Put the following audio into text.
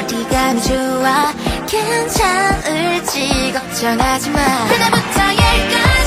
어디가 좋아? 괜찮을지 걱정하지 마. 그나, 부터 일까